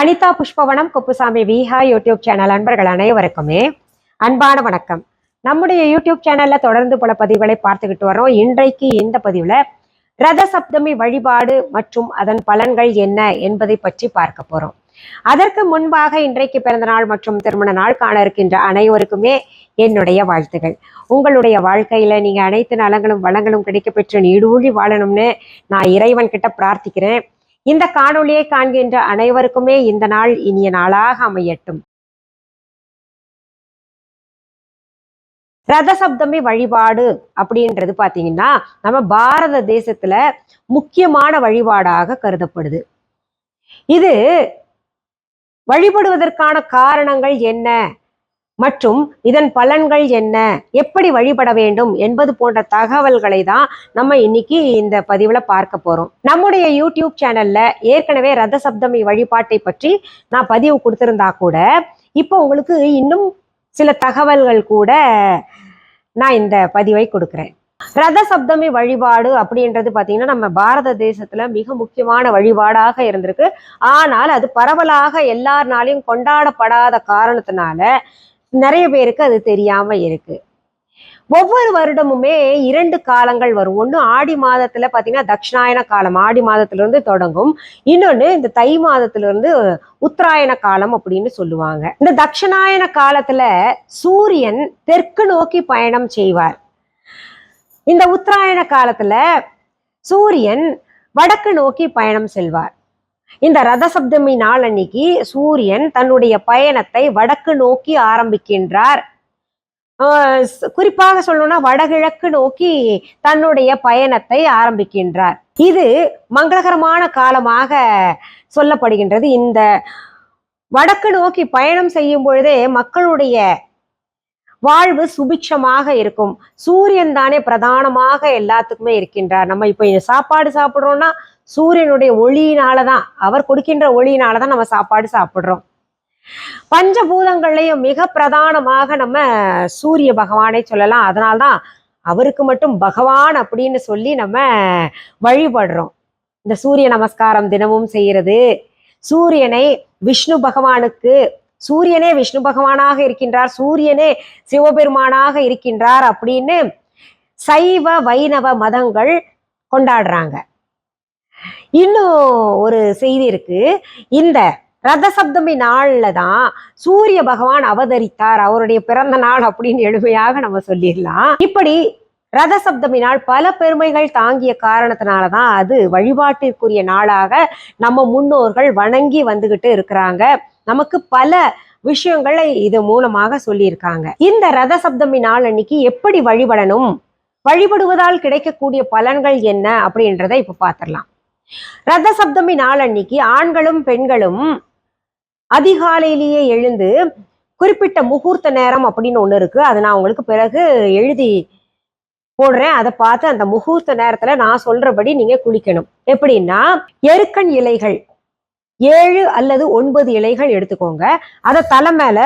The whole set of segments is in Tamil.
அனிதா புஷ்பவனம் குப்புசாமி விஹா யூடியூப் சேனல் அன்பர்கள் அனைவருக்குமே அன்பான வணக்கம். நம்முடைய யூடியூப் சேனல்ல தொடர்ந்து பல பதிவுகளை பார்த்துக்கிட்டு வரோம் இன்றைக்கு இந்த பதிவுல ரத சப்தமி வழிபாடு மற்றும் அதன் பலன்கள் என்ன என்பதை பற்றி பார்க்க போறோம். அதற்கு முன்பாக இன்றைக்கு பிறந்த நாள் மற்றும் திருமண நாள் காண இருக்கின்ற அனைவருக்குமே என்னுடைய வாழ்த்துகள். உங்களுடைய வாழ்க்கையில நீங்க அனைத்து நலங்களும் வளங்களும் கிடைக்க பெற்று நீடூழி வாழணும்னு நான் இறைவன் கிட்ட பிரார்த்திக்கிறேன். இந்த காணொளியை காண்கின்ற அனைவருக்குமே இந்த நாள் இனிய நாளாக அமையட்டும். ரத சப்தமி வழிபாடு அப்படின்றது பாத்தீங்கன்னா நம்ம பாரத தேசத்துல முக்கியமான வழிபாடாக கருதப்படுது. இது வழிபடுவதற்கான காரணங்கள் என்ன? மற்றும் இதன் பலன்கள் என்ன? எப்படி வழிபட வேண்டும்? என்பது போன்ற தகவல்களை தான் நம்ம இன்னைக்கு இந்த பதிவில் பார்க்க போறோம். நம்முடைய யூடியூப் சேனல்ல ஏற்கனவே ரத சப்தமி வழிபாட்டை பற்றி நான் பதிவு கொடுத்திருந்தா கூட இப்போ உங்களுக்கு இன்னும் சில தகவல்கள் கூட நான் இந்த பதிவை கொடுக்குறேன். ரத சப்தமி வழிபாடு அப்படின்றது பார்த்தீங்கன்னா நம்ம பாரத தேசத்துல மிக முக்கியமான வழிபாடாக இருந்திருக்கு. ஆனால் அது பரவலாக எல்லார்னாலையும் கொண்டாடப்படாத காரணத்தினால நிறைய பேருக்கு அது தெரியாம இருக்கு. ஒவ்வொரு வருடமுமே இரண்டு காலங்கள் வரும். ஒன்று ஆடி மாதத்துல பாத்தீங்கன்னா தட்சிணாயன காலம் ஆடி மாதத்துல இருந்து தொடங்கும். இன்னொன்று இந்த தை மாதத்துல இருந்து உத்தராயண காலம் அப்படின்னு சொல்லுவாங்க. இந்த தட்சிணாயன காலத்துல சூரியன் தெற்கு நோக்கி பயணம் செய்வார். இந்த உத்தராயண காலத்துல சூரியன் வடக்கு நோக்கி பயணம் செல்வார். இந்த ரத சப்தமி நாள் அன்னைக்கு சூரியன் தன்னுடைய பயணத்தை வடக்கு நோக்கி ஆரம்பிக்கின்றார். ஆஹ் குறிப்பாக சொல்லணும்னா வடகிழக்கு நோக்கி தன்னுடைய பயணத்தை ஆரம்பிக்கின்றார். இது மங்களகரமான காலமாக சொல்லப்படுகின்றது. இந்த வடக்கு நோக்கி பயணம் செய்யும் பொழுதே மக்களுடைய வாழ்வு சுபிக்ஷமாக இருக்கும். சூரியன் தானே பிரதானமாக எல்லாத்துக்குமே இருக்கின்றார். நம்ம இப்போ சாப்பாடு சாப்பிடுறோம்னா சூரியனுடைய ஒளியினால தான் அவர் கொடுக்கின்ற ஒளியினால தான் நம்ம சாப்பாடு சாப்பிடுறோம். பஞ்சபூதங்கள்லையும் மிக பிரதானமாக நம்ம சூரிய பகவானை சொல்லலாம். அதனால்தான் அவருக்கு மட்டும் பகவான் அப்படின்னு சொல்லி நம்ம வழிபடுறோம். இந்த சூரிய நமஸ்காரம் தினமும் செய்யறது. சூரியனை விஷ்ணு பகவானுக்கு சூரியனே விஷ்ணு பகவானாக இருக்கின்றார் சூரியனே சிவபெருமானாக இருக்கின்றார் அப்படின்னு சைவ வைணவ மதங்கள் கொண்டாடுறாங்க. இன்னும் ஒரு செய்தி இருக்கு. இந்த ரத சப்தமி நாள்ல தான் சூரிய பகவான் அவதரித்தார். அவருடைய பிறந்த நாள் அப்படின்னு எளிமையாக நம்ம சொல்லிடலாம். இப்படி ரத சப்தமி நாள் பல பெருமைகள் தாங்கிய காரணத்தினால தான் அது வழிபாட்டிற்குரிய நாளாக நம்ம முன்னோர்கள் வணங்கி வந்துகிட்டு இருக்கிறாங்க. நமக்கு பல விஷயங்களை இது மூலமாக சொல்லியிருக்காங்க. இந்த ரத சப்தமி நாள் அன்னைக்கு எப்படி வழிபடணும்? வழிபடுவதால் கிடைக்கக்கூடிய பலன்கள் என்ன அப்படின்றத இப்போ பார்த்துடலாம். ரத சப்தமி நாள் அன்னைக்கு ஆண்களும் பெண்களும் அதிகாலையிலேயே எழுந்து குறிப்பிட்ட முகூர்த்த நேரம் அப்படின்னு ஒன்று இருக்கு. அதை நான் உங்களுக்கு பிறகு எழுதி போடுறேன். அதை பார்த்து அந்த முகூர்த்த நேரத்துல நான் சொல்றபடி நீங்க குளிக்கணும். எப்படின்னா எருக்கன் இலைகள் ஏழு அல்லது ஒன்பது இலைகள் எடுத்துக்கோங்க. அதை தலை மேல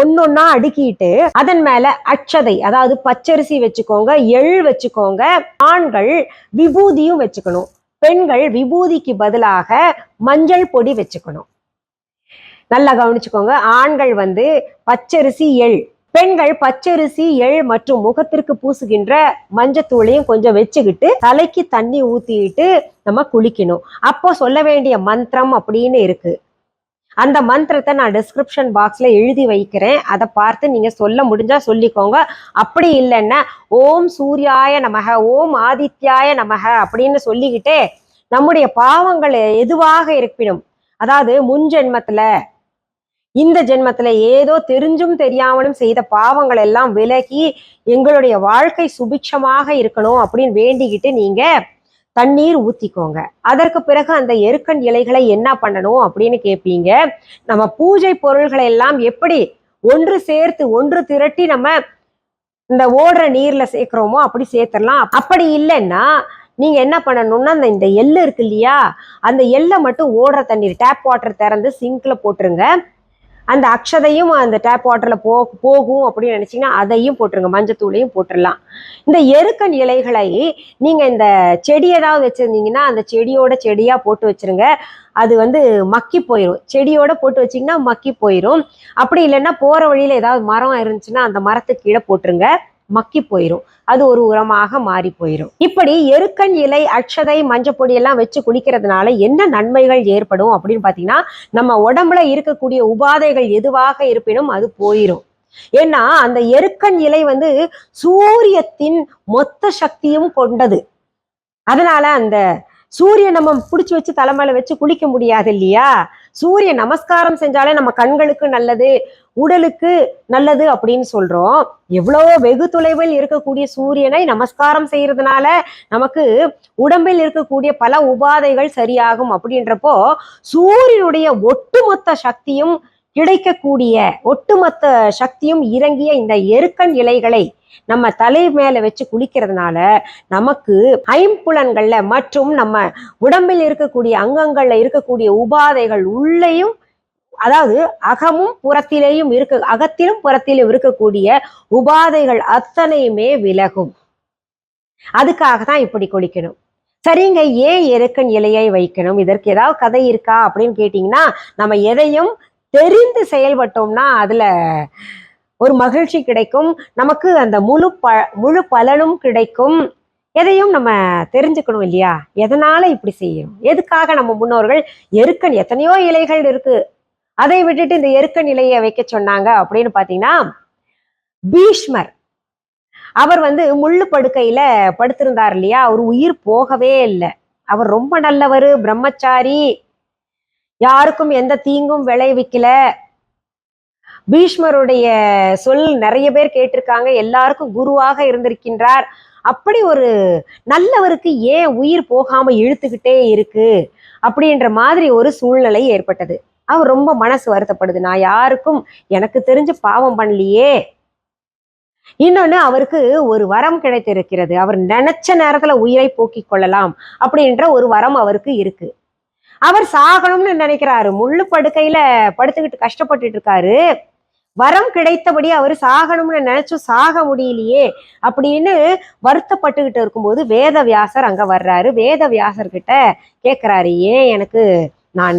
ஒன்னொன்னா அடுக்கிட்டு அதன் மேல அச்சதை அதாவது பச்சரிசி வச்சுக்கோங்க எள் வச்சுக்கோங்க ஆண்கள் விபூதியும் வச்சுக்கணும். பெண்கள் விபூதிக்கு பதிலாக மஞ்சள் பொடி வச்சுக்கணும். நல்லா கவனிச்சுக்கோங்க ஆண்கள் வந்து பச்சரிசி எள் பெண்கள் பச்சரிசி எள் மற்றும் முகத்திற்கு பூசுகின்ற மஞ்சத்தூளையும் கொஞ்சம் வச்சுக்கிட்டு தலைக்கு தண்ணி ஊத்திட்டு நம்ம குளிக்கணும். அப்போ சொல்ல வேண்டிய மந்திரம் அப்படின்னு இருக்கு. அந்த மந்திரத்தை நான் டிஸ்கிரிப்ஷன் பாக்ஸில் எழுதி வைக்கிறேன். அதை பார்த்து நீங்கள் சொல்ல முடிஞ்சால் சொல்லிக்கோங்க. அப்படி இல்லைன்னா ஓம் சூர்யாய நமக ஓம் ஆதித்யாய நமக அப்படின்னு சொல்லிக்கிட்டே நம்முடைய பாவங்கள் எதுவாக இருப்பினும் அதாவது முன் ஜென்மத்தில் இந்த ஜென்மத்தில் ஏதோ தெரிஞ்சும் தெரியாமலும் செய்த பாவங்கள் எல்லாம் விலகி எங்களுடைய வாழ்க்கை சுபிட்சமாக இருக்கணும் அப்படின்னு வேண்டிக்கிட்டு நீங்கள் தண்ணீர் ஊற்றிக்கோங்க அதற்கு பிறகு அந்த எருக்கன் இலைகளை என்ன பண்ணணும் அப்படின்னு கேட்பீங்க நம்ம பூஜை பொருள்களை எல்லாம் எப்படி ஒன்று சேர்த்து ஒன்று திரட்டி நம்ம இந்த ஓடுற நீர்ல சேர்க்கிறோமோ அப்படி சேர்த்துடலாம். அப்படி இல்லைன்னா நீங்க என்ன பண்ணணும்னா அந்த இந்த எள்ளு இருக்கு இல்லையா? அந்த எள்ளை மட்டும் ஓடுற தண்ணீர் டேப் வாட்டர் திறந்து சிங்க்ல போட்டுருங்க. அந்த அக்ஷதையும் அந்த டேப் வாட்டரில் போ போகும் அப்படின்னு நினச்சிங்கன்னா அதையும் போட்டுருங்க. மஞ்சத்தூளையும் போட்டுடலாம் இந்த எருக்கன் இலைகளை நீங்கள் இந்த செடி ஏதாவது வச்சுருந்தீங்கன்னா அந்த செடியோட செடியாக போட்டு வச்சிருங்க. அது வந்து மக்கி போயிடும் செடியோட போட்டு வச்சீங்கன்னா மக்கி போயிடும் அப்படி இல்லைன்னா போகிற வழியில் ஏதாவது மரம் இருந்துச்சுன்னா அந்த மரத்துக்கு கீழே போட்டுருங்க. மக்கி போயிடும் அது ஒரு உரமாக மாறி போயிடும் இப்படி எருக்கன் இலை அக்ஷதை மஞ்சப்பொடி எல்லாம் வச்சு குளிக்கிறதுனால என்ன நன்மைகள் ஏற்படும் அப்படின்னு பாத்தீங்கன்னா நம்ம உடம்புல இருக்கக்கூடிய உபாதைகள் எதுவாக இருப்பினும் அது போயிடும் ஏன்னா அந்த எருக்கன் இலை வந்து சூரியத்தின் மொத்த சக்தியும் கொண்டது. அதனால அந்த சூரியன் நம்ம பிடிச்சி வச்சு தலைமையில வச்சு குளிக்க முடியாது இல்லையா? சூரிய நமஸ்காரம் செஞ்சாலே நம்ம கண்களுக்கு நல்லது உடலுக்கு நல்லது அப்படின்னு சொல்றோம். எவ்வளோ வெகு தொலைவில் இருக்கக்கூடிய சூரியனை நமஸ்காரம் செய்யறதுனால நமக்கு உடம்பில் இருக்கக்கூடிய பல உபாதைகள் சரியாகும் அப்படின்றப்போ சூரியனுடைய ஒட்டுமொத்த சக்தியும் கிடைக்கக்கூடிய ஒட்டுமொத்த சக்தியும் இறங்கிய இந்த எருக்கன் இலைகளை நம்ம தலை மேல வச்சு குளிக்கிறதுனால நமக்கு ஐம்புலன்களில் மற்றும் நம்ம உடம்பில் இருக்கக்கூடிய அங்கங்கள்ல இருக்கக்கூடிய உபாதைகள் உள்ளேயும் அதாவது அகமும் புறத்திலேயும் இருக்க அகத்திலும் புறத்திலும் இருக்கக்கூடிய உபாதைகள் அத்தனையுமே விலகும். அதுக்காக தான் இப்படி குளிக்கணும். சரிங்க ஏன் எருக்கன் இலையை வைக்கணும்? இதற்கு ஏதாவது கதை இருக்கா அப்படின்னு கேட்டிங்கன்னா நம்ம எதையும் தெரிந்து செயல்பட்டோம்னா அதுல ஒரு மகிழ்ச்சி கிடைக்கும். நமக்கு அந்த முழு ப முழு பலனும் கிடைக்கும். எதையும் நம்ம தெரிஞ்சுக்கணும் இல்லையா? எதனால இப்படி செய்யணும்? எதுக்காக நம்ம முன்னோர்கள் எருக்கன் எத்தனையோ இலைகள் இருக்கு. அதை விட்டுட்டு இந்த எருக்கன் இலையை வைக்க சொன்னாங்க அப்படின்னு பாத்தீங்கன்னா பீஷ்மர். அவர் வந்து முள்ளு படுக்கையில படுத்திருந்தார் இல்லையா? அவர் உயிர் போகவே இல்லை. அவர் ரொம்ப நல்லவர் பிரம்மச்சாரி. யாருக்கும் எந்த தீங்கும் விளைவிக்கல. பீஷ்மருடைய சொல் நிறைய பேர் கேட்டிருக்காங்க. எல்லாருக்கும் குருவாக இருந்திருக்கின்றார். அப்படி ஒரு நல்லவருக்கு ஏன் உயிர் போகாம இழுத்துக்கிட்டே இருக்கு? அப்படின்ற மாதிரி ஒரு சூழ்நிலை ஏற்பட்டது. அவர் ரொம்ப மனசு வருத்தப்படுது. நான் யாருக்கும் எனக்கு தெரிஞ்சு பாவம் பண்ணலையே. இன்னொன்னு அவருக்கு ஒரு வரம் கிடைத்திருக்கிறது. அவர் நினைச்ச நேரத்துல உயிரை போக்கிக் கொள்ளலாம் அப்படின்ற ஒரு வரம் அவருக்கு இருக்கு. அவர் சாகணும்னு நினைக்கிறாரு. முள்ளு படுக்கையில படுத்துக்கிட்டு கஷ்டப்பட்டுட்டு இருக்காரு. வரம் கிடைத்தபடி அவர் சாகணும்னு நினைச்சும் சாக முடியலையே அப்படின்னு வருத்தப்பட்டுக்கிட்டு இருக்கும்போது வேதவியாசர் அங்க வர்றாரு. வேத கிட்ட கேக்குறாரு ஏன் எனக்கு நான்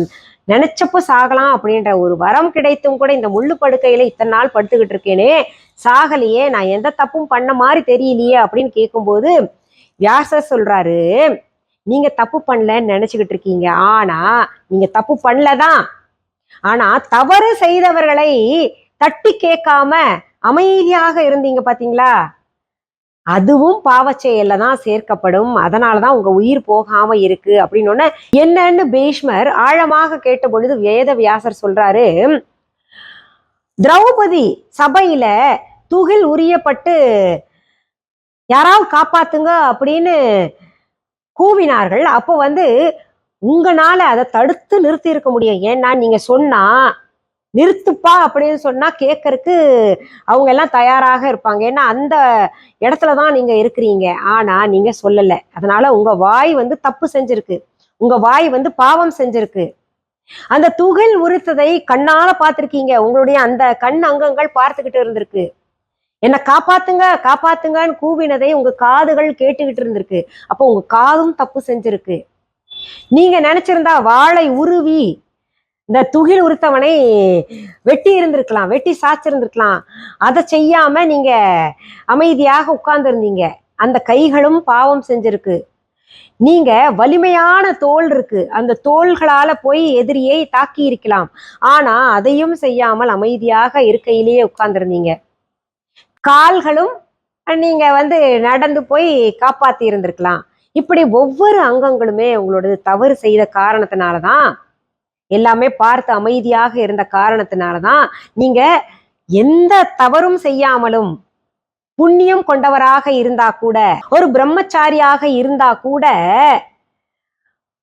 நினைச்சப்போ சாகலாம்? அப்படின்ற ஒரு வரம் கிடைத்தும் கூட இந்த முள்ளு படுக்கையில இத்தனை நாள் படுத்துக்கிட்டு இருக்கேனே சாகலையே நான் எந்த தப்பும் பண்ண மாதிரி தெரியலையே அப்படின்னு கேட்கும்போது வியாசர் சொல்றாரு நீங்க தப்பு பண்ணலன்னு நினைச்சுக்கிட்டு இருக்கீங்க. ஆனா நீங்க தப்பு பண்ணலதான். ஆனா தவறு செய்தவர்களை தட்டி கேட்காம அமைதியாக இருந்தீங்க பாத்தீங்களா? அதுவும் பாவச் செயல்ல தான் சேர்க்கப்படும். அதனாலதான் உங்க உயிர் போகாம இருக்கு அப்படின்னு என்னன்னு பீஷ்மர் ஆழமாக கேட்ட பொழுது வேத வியாசர் சொல்றாரு திரௌபதி சபையில துகில் உரியப்பட்டு யாராவது காப்பாத்துங்க அப்படின்னு கூவினார்கள். அப்போ வந்து உங்களால அதை தடுத்து நிறுத்தி இருக்க முடியும். ஏன்னா நீங்க சொன்னா நிறுத்துப்பா அப்படின்னு சொன்னா கேட்கறக்கு அவங்க எல்லாம் தயாராக இருப்பாங்க. ஏன்னா அந்த இடத்துல தான் நீங்க இருக்கிறீங்க. ஆனா நீங்க சொல்லல. அதனால உங்க வாய் வந்து தப்பு செஞ்சிருக்கு. உங்க வாய் வந்து பாவம் செஞ்சிருக்கு. அந்த துகள் உறுத்ததை கண்ணால பார்த்திருக்கீங்க. உங்களுடைய அந்த கண் அங்கங்கள் பார்த்துக்கிட்டு இருந்திருக்கு. என்ன காப்பாத்துங்க காப்பாத்துங்கன்னு கூவினதை உங்க காதுகள் கேட்டுக்கிட்டு இருந்திருக்கு. அப்போ உங்க காதும் தப்பு செஞ்சிருக்கு. நீங்க நினைச்சிருந்தா வாளை உருவி இந்த துகில் உறுத்தவனை வெட்டி இருந்திருக்கலாம் வெட்டி சாச்சிருந்திருக்கலாம் அதை செய்யாம நீங்க அமைதியாக உட்கார்ந்துருந்தீங்க. அந்த கைகளும் பாவம் செஞ்சிருக்கு. நீங்க வலிமையான தோல் இருக்கு. அந்த தோள்களால போய் எதிரியை தாக்கி இருக்கலாம். ஆனா அதையும் செய்யாமல் அமைதியாக இருக்கையிலேயே உட்கார்ந்துருந்தீங்க. கால்களும் நீங்க வந்து நடந்து போய் காப்பாத்தி இருந்திருக்கலாம். இப்படி ஒவ்வொரு அங்கங்களுமே உங்களோட தவறு செய்த காரணத்தினாலதான் எல்லாமே பார்த்து அமைதியாக இருந்த காரணத்தினாலதான் நீங்க எந்த தவறும் செய்யாமலும் புண்ணியம் கொண்டவராக இருந்தா கூட ஒரு பிரம்மச்சாரியாக இருந்தா கூட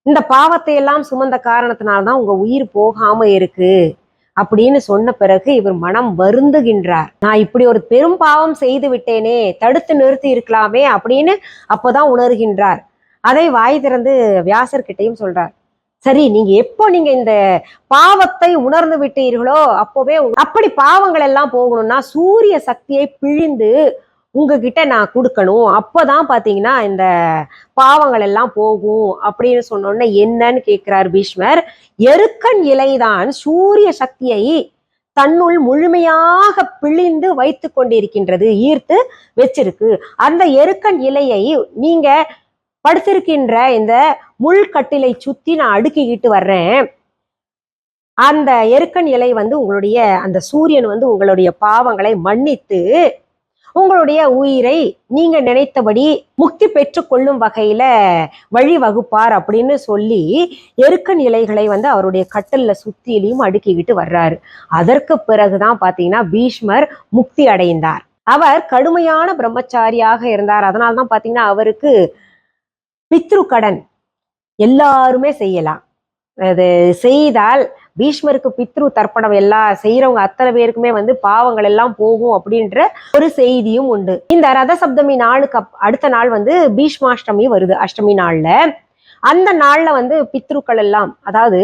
இந்த பாவத்தை எல்லாம் சுமந்த காரணத்தினால்தான் உங்க உயிர் போகாம இருக்கு அப்படின்னு சொன்ன பிறகு இவர் மனம் வருந்துகின்றார். நான் இப்படி ஒரு பெரும் பாவம் செய்து விட்டேனே தடுத்து நிறுத்தி இருக்கலாமே அப்படின்னு அப்போதான் உணர்கின்றார். அதை வாய் திறந்து வியாசர்கிட்டையும் சொல்றார். சரி நீங்க எப்போ நீங்க இந்த பாவத்தை உணர்ந்து விட்டீர்களோ அப்போவே அப்படி பாவங்கள் எல்லாம் போகணும்னா சூரிய சக்தியை பிழிந்து உங்ககிட்ட நான் கொடுக்கணும். அப்பதான் பாத்தீங்கன்னா இந்த பாவங்கள் எல்லாம் போகும் அப்படின்னு சொன்னோன்னே என்னன்னு கேட்கிறார் பீஷ்மர். எருக்கன் இலைதான் சூரிய சக்தியை தன்னுள் முழுமையாக பிழிந்து வைத்து கொண்டிருக்கின்றது ஈர்த்து வச்சிருக்கு. அந்த எருக்கன் இலையை நீங்க படுத்திருக்கின்ற இந்த முள்கட்டிலை சுத்தி நான் அடுக்கிக்கிட்டு வர்றேன். அந்த எருக்கன் இலை வந்து உங்களுடைய அந்த சூரியன் வந்து உங்களுடைய பாவங்களை மன்னித்து உங்களுடைய உயிரை நீங்க நினைத்தபடி முக்தி பெற்று கொள்ளும் வகையில வழி வகுப்பார் அப்படின்னு சொல்லி எருக்கன் இலைகளை வந்து அவருடைய கட்டல்ல சுத்திலையும் அடுக்கிக்கிட்டு வர்றாரு. அதற்கு பிறகுதான் பாத்தீங்கன்னா பீஷ்மர் முக்தி அடைந்தார். அவர் கடுமையான பிரம்மச்சாரியாக இருந்தார். அதனால்தான் பாத்தீங்கன்னா அவருக்கு பித்ரு கடன் எல்லாருமே செய்யலாம். அது செய்தால் பீஷ்மருக்கு பித்ரு தர்ப்பணம் எல்லாம் செய்யறவங்க அத்தனை பேருக்குமே வந்து பாவங்கள் எல்லாம் போகும் அப்படின்ற ஒரு செய்தியும் உண்டு. இந்த ரத சப்தமி நாளுக்கு அடுத்த நாள் வந்து பீஷ்மாஷ்டமி வருது அஷ்டமி நாள்ல. அந்த நாள்ல வந்து பித்ருக்கள் எல்லாம் அதாவது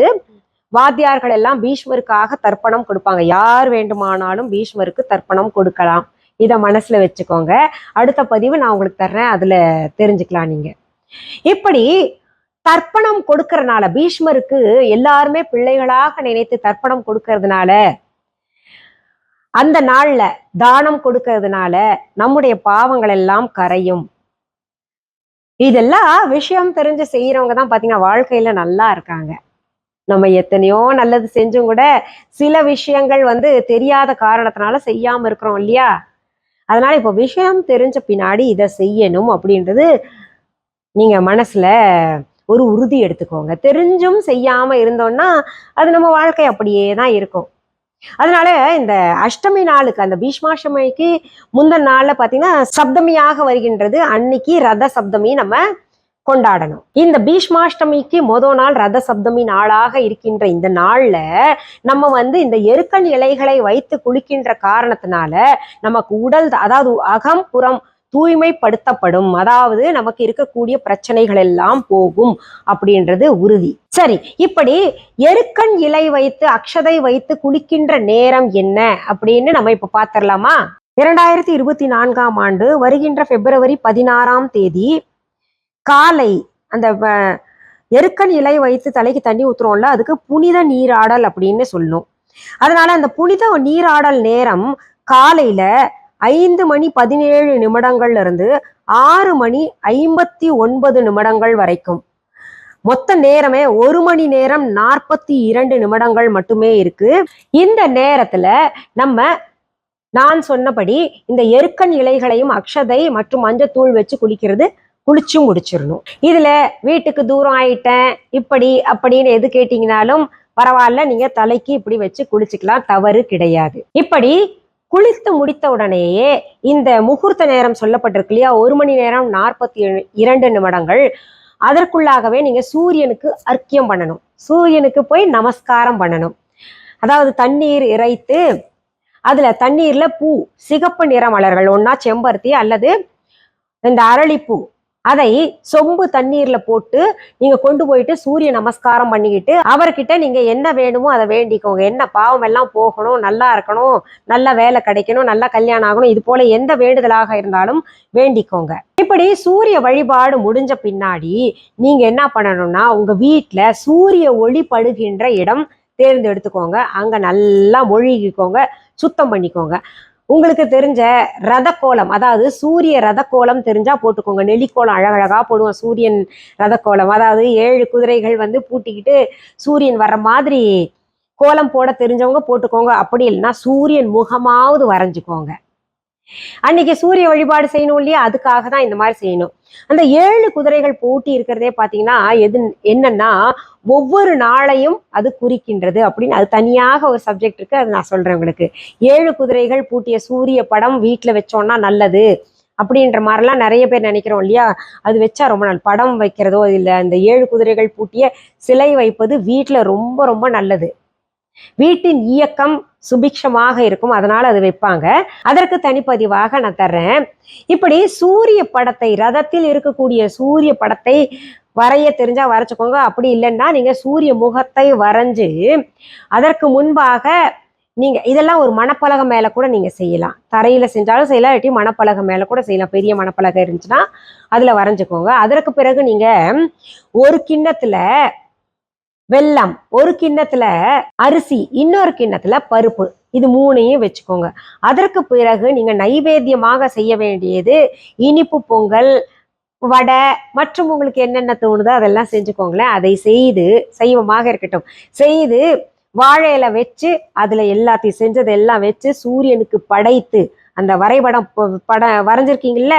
வாத்தியார்கள் எல்லாம் பீஷ்மருக்காக தர்ப்பணம் கொடுப்பாங்க. யார் வேண்டுமானாலும் பீஷ்மருக்கு தர்ப்பணம் கொடுக்கலாம். இதை மனசுல வச்சுக்கோங்க. அடுத்த பதிவு நான் உங்களுக்கு தர்றேன். அதுல தெரிஞ்சுக்கலாம் நீங்க. இப்படி தர்ப்பணம் கொடுக்கறனால பீஷ்மருக்கு எல்லாருமே பிள்ளைகளாக நினைத்து தர்ப்பணம் கொடுக்கறதுனால அந்த நாள்ல தானம் கொடுக்கறதுனால நம்முடைய பாவங்கள் எல்லாம் கரையும். இதெல்லாம் விஷயம் தெரிஞ்சு செய்யறவங்க தான் பாத்தீங்கன்னா வாழ்க்கையில நல்லா இருக்காங்க. நம்ம எத்தனையோ நல்லது செஞ்சும் கூட சில விஷயங்கள் வந்து தெரியாத காரணத்தினால செய்யாம இருக்கிறோம் இல்லையா? அதனால இப்போ விஷயம் தெரிஞ்ச பின்னாடி இதை செய்யணும் அப்படின்றது நீங்க மனசுல ஒரு உறுதி எடுத்துக்கோங்க. தெரிஞ்சும் செய்யாம இருந்தோம்னா அது நம்ம வாழ்க்கை அப்படியே தான் இருக்கும். அதனால இந்த அஷ்டமி நாளுக்கு அந்த பீஷ்மாஷ்டமிக்கு முந்தின நாள்ல பாத்தீங்கன்னா சப்தமியாக வருகின்றது அன்னைக்கு ரத சப்தமி நம்ம கொண்டாடணும். இந்த பீஷ்மாஷ்டமிக்கு மொதல் நாள் ரத சப்தமி நாளாக இருக்கின்ற இந்த நாள்ல நம்ம வந்து இந்த எருக்கன் இலைகளை வைத்து குளிக்கின்ற காரணத்தினால நமக்கு உடல் அதாவது அகம் புறம் தூய்மைப்படுத்தப்படும். அதாவது நமக்கு இருக்கக்கூடிய பிரச்சனைகள் எல்லாம் போகும் அப்படின்றது உறுதி. சரி இப்படி எருக்கன் இலை வைத்து அக்ஷதை வைத்து குளிக்கின்ற நேரம் என்ன அப்படின்னு நம்ம இப்ப பாத்திரலாமா? இரண்டாயிரத்தி இருபத்தி நான்காம் ஆண்டு வருகின்ற பிப்ரவரி பதினாறாம் தேதி காலை அந்த எருக்கன் இலை வைத்து தலைக்கு தண்ணி ஊத்துறோம்ல அதுக்கு புனித நீராடல் அப்படின்னு சொல்லணும் அதனால அந்த புனித நீராடல் நேரம் காலையில ஐந்து மணி பதினேழு நிமிடங்கள்ல இருந்து ஆறு மணி ஐம்பத்தி ஒன்பது நிமிடங்கள் வரைக்கும். மொத்த நேரமே ஒரு மணி நேரம் நாற்பத்தி இரண்டு நிமிடங்கள் மட்டுமே இருக்கு. இந்த நேரத்துல நம்ம நான் சொன்னபடி இந்த எருக்கன் இலைகளையும் அக்ஷதை மற்றும் மஞ்சத்தூள் வச்சு குளிக்கிறது குளிச்சு முடிச்சிடணும். இதுல வீட்டுக்கு தூரம் ஆயிட்டேன் இப்படி அப்படின்னு எது கேட்டீங்கனாலும் பரவாயில்ல நீங்க தலைக்கு இப்படி வச்சு குளிச்சுக்கலாம் தவறு கிடையாது. இப்படி குளித்து முடித்த உடனேயே இந்த முகூர்த்த நேரம் சொல்லப்பட்டிருக்கு இல்லையா? ஒரு மணி நேரம் நாற்பத்தி இரண்டு நிமிடங்கள். அதற்குள்ளாகவே நீங்க சூரியனுக்கு அர்க்கியம் பண்ணணும். சூரியனுக்கு போய் நமஸ்காரம் பண்ணணும். அதாவது தண்ணீர் இறைத்து அதுல தண்ணீர்ல பூ சிகப்பு நிற மலர்கள் ஒன்னா செம்பருத்தி அல்லது இந்த அரளிப்பூ அதை சொம்பு தண்ணீர்ல போட்டு நீங்க கொண்டு போயிட்டு சூரிய நமஸ்காரம் பண்ணிக்கிட்டு அவர்கிட்ட நீங்க என்ன வேணுமோ அதை வேண்டிக்கோங்க. என்ன பாவம் எல்லாம் போகணும் நல்லா இருக்கணும் நல்ல வேலை கிடைக்கணும் நல்லா கல்யாணம் ஆகணும் இது போல எந்த வேண்டுதலாக இருந்தாலும் வேண்டிக்கோங்க. இப்படி சூரிய வழிபாடு முடிஞ்ச பின்னாடி நீங்க என்ன பண்ணணும்னா உங்க வீட்டுல சூரிய ஒளி படுகின்ற இடம் தேர்ந்தெடுத்துக்கோங்க. அங்க நல்லா மொழிகிக்கோங்க சுத்தம் பண்ணிக்கோங்க. உங்களுக்கு தெரிஞ்ச ரத கோலம் அதாவது சூரிய ரத கோலம் தெரிஞ்சா போட்டுக்கோங்க. நெல்லிக்கோலம் அழகழகா போடுவோம் சூரியன் ரத கோலம் அதாவது ஏழு குதிரைகள் வந்து பூட்டிக்கிட்டு சூரியன் வர்ற மாதிரி கோலம் போட தெரிஞ்சவங்க போட்டுக்கோங்க. அப்படி இல்லைன்னா சூரியன் முகமாவது வரைஞ்சுக்கோங்க. அன்னைக்கு சூரிய வழிபாடு செய்யணும் இல்லையா? அதுக்காக தான் இந்த மாதிரி செய்யணும். அந்த ஏழு குதிரைகள் பூட்டி இருக்கிறதே பாத்தீங்கன்னா எது என்னன்னா ஒவ்வொரு நாளையும் அது குறிக்கின்றது அப்படின்னு அது தனியாக ஒரு சப்ஜெக்ட் இருக்கு அது நான் சொல்றேன் உங்களுக்கு. ஏழு குதிரைகள் பூட்டிய சூரிய படம் வீட்டில் வச்சோம்னா நல்லது அப்படின்ற மாதிரிலாம் நிறைய பேர் நினைக்கிறோம் இல்லையா? அது வச்சா ரொம்ப நாள் படம் வைக்கிறதோ இல்லை அந்த ஏழு குதிரைகள் பூட்டிய சிலை வைப்பது வீட்டில் ரொம்ப ரொம்ப நல்லது. வீட்டின் இயக்கம் சுபிக்ஷமாக இருக்கும். அதனால அது வைப்பாங்க. அதற்கு தனிப்பதிவாக நான் தர்றேன். இப்படி சூரிய படத்தை ரதத்தில் இருக்கக்கூடிய சூரிய படத்தை வரைய தெரிஞ்சா வரைச்சிக்கோங்க. அப்படி இல்லைன்னா நீங்க சூரிய முகத்தை வரைஞ்சு அதற்கு முன்பாக நீங்க இதெல்லாம் ஒரு மணப்பலகை மேல கூட நீங்க செய்யலாம். தரையில செஞ்சாலும் செய்யலாம் இல்லாட்டி மணப்பலகை மேல கூட செய்யலாம். பெரிய மணப்பலகை இருந்துச்சுன்னா அதுல வரைஞ்சுக்கோங்க. அதற்கு பிறகு நீங்க ஒரு கிண்ணத்துல வெல்லம் ஒரு கிண்ணத்துல அரிசி இன்னொரு கிண்ணத்துல பருப்பு. இது மூணையும் வச்சுக்கோங்க. அதற்கு பிறகு நீங்க நைவேத்தியமாக செய்ய வேண்டியது இனிப்பு பொங்கல் வடை மற்றும் உங்களுக்கு என்னென்ன தோணுதோ அதெல்லாம் செஞ்சுக்கோங்களேன். அதை செய்து சைவமாக இருக்கட்டும். செய்து வாழையில வச்சு அதுல எல்லாத்தையும் செஞ்சது எல்லாம் வச்சு சூரியனுக்கு படைத்து அந்த வரைபடம் படம் பட வரைஞ்சிருக்கீங்கல்ல?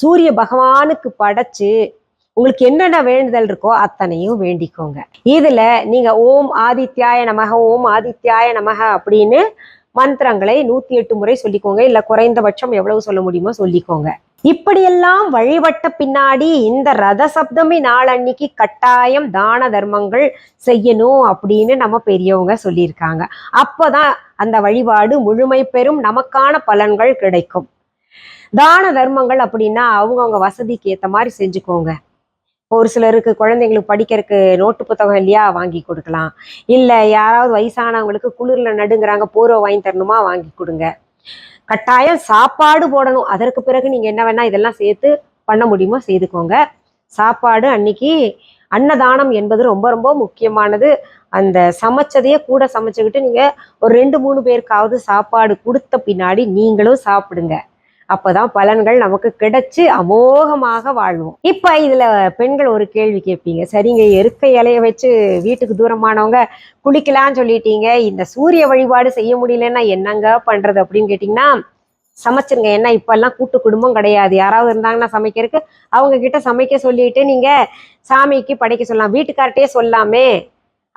சூரிய பகவானுக்கு படைச்சு உங்களுக்கு என்னென்ன வேண்டுதல் இருக்கோ அத்தனையும் வேண்டிக்கோங்க. இதுல நீங்க ஓம் ஆதித்யாய நமக ஓம் ஆதித்யாய நமக அப்படின்னு மந்திரங்களை நூத்தி எட்டு முறை சொல்லிக்கோங்க. இல்ல குறைந்தபட்சம் எவ்வளவு சொல்ல முடியுமோ சொல்லிக்கோங்க. இப்படியெல்லாம் வழிபட்ட பின்னாடி இந்த ரத சப்தமி நாளன்னைக்கு கட்டாயம் தான தர்மங்கள் செய்யணும் அப்படின்னு நம்ம பெரியவங்க சொல்லியிருக்காங்க. அப்போதான் அந்த வழிபாடு முழுமை பெறும் நமக்கான பலன்கள் கிடைக்கும். தான தர்மங்கள் அப்படின்னா அவங்கவுங்க வசதிக்கு ஏற்ற மாதிரி செஞ்சுக்கோங்க. ஒரு சிலருக்கு குழந்தைங்களுக்கு படிக்கிறதுக்கு நோட்டு புத்தகம் இல்லையா வாங்கி கொடுக்கலாம். இல்ல யாராவது வயசானவங்களுக்கு குளிர்ல நடுங்கிறாங்க போர்வை வாங்கி தரணுமா வாங்கி கொடுங்க. கட்டாயம் சாப்பாடு போடணும். அதற்கு பிறகு நீங்க என்ன வேணால் இதெல்லாம் சேர்த்து பண்ண முடியுமோ செய்துக்கோங்க. சாப்பாடு அன்னைக்கு அன்னதானம் என்பது ரொம்ப ரொம்ப முக்கியமானது. அந்த சமைச்சதையே கூட சமைச்சுக்கிட்டு நீங்க ஒரு ரெண்டு மூணு பேருக்காவது சாப்பாடு கொடுத்த பின்னாடி நீங்களும் சாப்பிடுங்க. அப்பதான் பலன்கள் நமக்கு கிடைச்சு அமோகமாக வாழ்வோம். இப்ப இதுல பெண்கள் ஒரு கேள்வி கேட்பீங்க. சரிங்க எருக்க இலைய வச்சு வீட்டுக்கு தூரமானவங்க குளிக்கலாம்னு சொல்லிட்டீங்க. இந்த சூரிய வழிபாடு செய்ய முடியலன்னா என்னங்க பண்றது அப்படின்னு கேட்டீங்கன்னா சமைச்சிருங்க. ஏன்னா இப்போல்லாம் கூட்டு குடும்பம் கிடையாது. யாராவது இருந்தாங்கன்னா சமைக்கிறதுக்கு அவங்க கிட்ட சமைக்க சொல்லிட்டு நீங்க சாமிக்கு படைக்க சொல்லலாம். வீட்டுக்கார்ட்டே சொல்லாமே.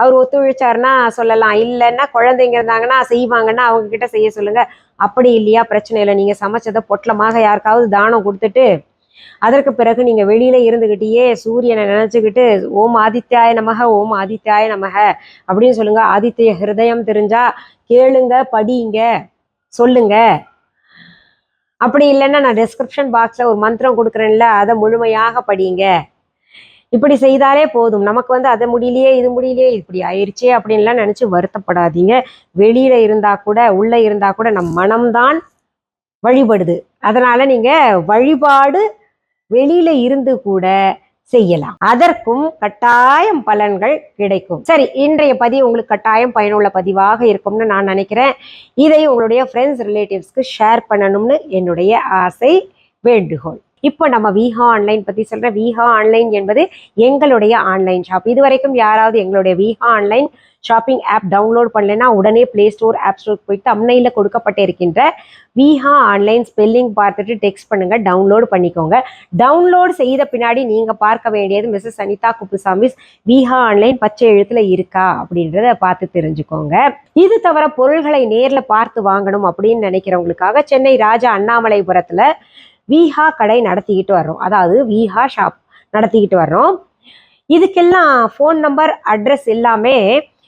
அவர் ஒத்துழைச்சாருன்னா சொல்லலாம். இல்லைன்னா குழந்தைங்க இருந்தாங்கன்னா செய்வாங்கன்னா அவங்க கிட்ட செய்ய சொல்லுங்க. அப்படி இல்லையா? பிரச்சனை இல்லை நீங்க சமைச்சதை பொட்டலமாக யாருக்காவது தானம் கொடுத்துட்டு அதற்கு பிறகு நீங்க வெளியில இருந்துகிட்டே சூரியனை நினைச்சுக்கிட்டு ஓம் ஆதித்யாய நமக ஓம் ஆதித்யாய நமக அப்படின்னு சொல்லுங்க. ஆதித்ய ஹிருதயம் தெரிஞ்சா கேளுங்க படியுங்க சொல்லுங்க. அப்படி இல்லைன்னா நான் டிஸ்கிரிப்ஷன் பாக்ஸ்ல ஒரு மந்திரம் கொடுக்குறேன்ல அதை முழுமையாக படியுங்க இப்படி செய்தாலே போதும். நமக்கு வந்து அதை முடியலையே இது முடியலையே இப்படி ஆயிடுச்சே அப்படின்லாம் நினைச்சு வருத்தப்படாதீங்க. வெளியில இருந்தா கூட உள்ள இருந்தா கூட நம் மனம்தான் வழிபடுது. அதனால நீங்க வழிபாடு வெளியில இருந்து கூட செய்யலாம். அதற்கும் கட்டாயம் பலன்கள் கிடைக்கும். சரி இன்றைய பதிவு உங்களுக்கு கட்டாயம் பயனுள்ள பதிவாக இருக்கும்னு நான் நினைக்கிறேன். இதை உங்களுடைய ஃப்ரெண்ட்ஸ் ரிலேட்டிவ்ஸ்க்கு ஷேர் பண்ணணும்னு என்னுடைய ஆசை வேண்டுகோள். இப்போ நம்ம விஹா ஆன்லைன் பற்றி சொல்கிற விஹா ஆன்லைன் என்பது எங்களுடைய ஆன்லைன் ஷாப் இது வரைக்கும் யாராவது எங்களுடைய Viha online shopping app download பண்ணலைன்னா உடனே ப்ளே ஸ்டோர் ஆப் ஸ்டோர் போயிட்டு அம்னையில கொடுக்கப்பட்டிருக்கின்ற விஹா ஆன்லைன் ஸ்பெல்லிங் பார்த்துட்டு டெக்ஸ்ட் பண்ணுங்கள் டவுன்லோட் பண்ணிக்கோங்க. டவுன்லோட் செய்த பின்னாடி நீங்கள் பார்க்க வேண்டியது மிஸ்ஸஸ் அனிதா குப்புசாமிஸ் விஹா ஆன்லைன் பச்சை எழுத்துல இருக்கா அப்படின்றத பார்த்து தெரிஞ்சுக்கோங்க. இது தவிர பொருள்களை நேரில் பார்த்து வாங்கணும் அப்படின்னு நினைக்கிறவங்களுக்காக சென்னை ராஜா அண்ணாமலைபுரத்தில் விஹா கடை நடத்திக்கிட்டு வர்றோம். அதாவது விஹா ஷாப் நடத்திக்கிட்டு வர்றோம். இதுக்கெல்லாம் ஃபோன் நம்பர் அட்ரஸ் எல்லாமே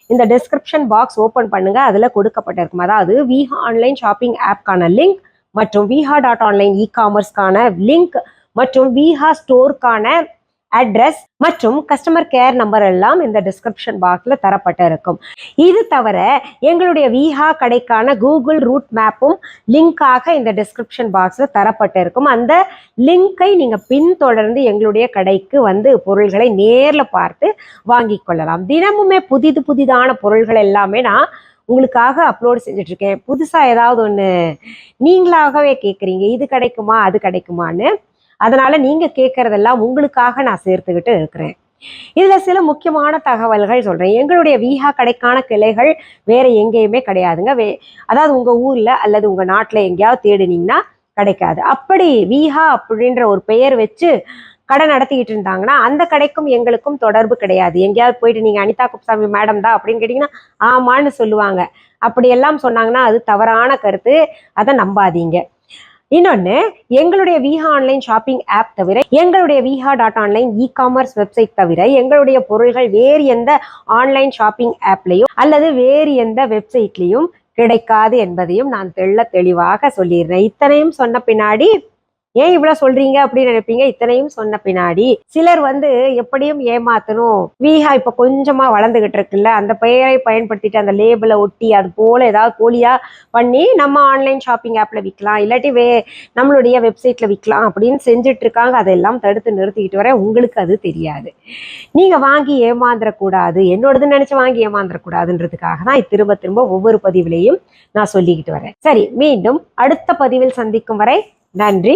இந்த டிஸ்கிரிப்ஷன் பாக்ஸ் ஓப்பன் பண்ணுங்க. அதில் கொடுக்கப்பட்டிருக்கும். அதாவது விஹா ஆன்லைன் ஷாப்பிங் ஆப்கான லிங்க் மற்றும் விஹா டாட் ஆன்லைன் இ காமர்ஸ்க்கான லிங்க் மற்றும் விஹா ஸ்டோருக்கான அட்ரஸ் மற்றும் கஸ்டமர் கேர் நம்பர் எல்லாம் இந்த டிஸ்கிரிப்ஷன் பாக்ஸில் தரப்பட்டு இருக்கும் இது தவிர எங்களுடைய விஹா கடைக்கான கூகுள் ரூட் மேப்பும் லிங்காக இந்த டிஸ்கிரிப்ஷன் பாக்ஸில் தரப்பட்டு இருக்கும் அந்த லிங்கை நீங்கள் பின்தொடர்ந்து எங்களுடைய கடைக்கு வந்து பொருள்களை நேரில் பார்த்து வாங்கிக் கொள்ளலாம். தினமுமே புதிது புதிதான பொருள்கள் எல்லாமே நான் உங்களுக்காக அப்லோட் செஞ்சுட்டு இருக்கேன் புதுசாக ஏதாவது ஒன்று நீங்களாகவே கேட்குறீங்க இது கிடைக்குமா அது கிடைக்குமான்னு அதனால நீங்க கேட்கறதெல்லாம் உங்களுக்காக நான் சேர்த்துக்கிட்டு இருக்கிறேன். இதுல சில முக்கியமான தகவல்கள் சொல்றேன். எங்களுடைய வீஹா கடைக்கான கிளைகள் வேற எங்கேயுமே கிடையாதுங்க. வே அதாவது உங்க ஊர்ல அல்லது உங்க நாட்டுல எங்கேயாவது தேடினீங்கன்னா கிடைக்காது. அப்படி வீஹா அப்படின்ற ஒரு பெயர் வச்சு கடை நடத்திக்கிட்டு இருந்தாங்கன்னா அந்த கடைக்கும் எங்களுக்கும் தொடர்பு கிடையாது. எங்கேயாவது போயிட்டு நீங்க அனிதா குப்சாமி மேடம் தான் அப்படின்னு கேட்டீங்கன்னா ஆமான்னு சொல்லுவாங்க. அப்படியெல்லாம் சொன்னாங்கன்னா அது தவறான கருத்து. அதை நம்பாதீங்க. இன்னொன்று எங்களுடைய விஹா ஆன்லைன் ஷாப்பிங் ஆப் தவிர எங்களுடைய Viha dot online e commerce website தவிர எங்களுடைய பொருள்கள் வேறு எந்த ஆன்லைன் ஷாப்பிங் ஆப்லையும் அல்லது வேறு எந்த வெப்சைட்லையும் கிடைக்காது என்பதையும் நான் தெள்ள தெளிவாக சொல்லிடுறேன். இத்தனையும் சொன்ன பின்னாடி ஏன் இவ்வளவு சொல்றீங்க அப்படின்னு நினைப்பீங்க? இத்தனையும் சொன்ன பின்னாடி சிலர் வந்து எப்படியும் ஏமாத்தணும். வீஹா இப்ப கொஞ்சமா வளர்ந்துகிட்டு இருக்குல்ல அந்த பெயரை பயன்படுத்திட்டு அந்த லேபிளை ஒட்டி அது போல ஏதாவது போலியா பண்ணி நம்ம ஆன்லைன் ஷாப்பிங் ஆப்ல விற்கலாம் இல்லாட்டி வே நம்மளுடைய வெப்சைட்ல விற்கலாம் அப்படின்னு செஞ்சுட்டு இருக்காங்க. அதெல்லாம் தடுத்து நிறுத்திக்கிட்டு வர உங்களுக்கு அது தெரியாது. நீங்க வாங்கி ஏமாந்துடக்கூடாது என்னோடதுன்னு நினைச்சு வாங்கி ஏமாந்துடக்கூடாதுன்றதுக்காக தான் திரும்ப திரும்ப ஒவ்வொரு பதிவிலையும் நான் சொல்லிக்கிட்டு வரேன். சரி மீண்டும் அடுத்த பதிவில் சந்திக்கும் வரை நன்றி.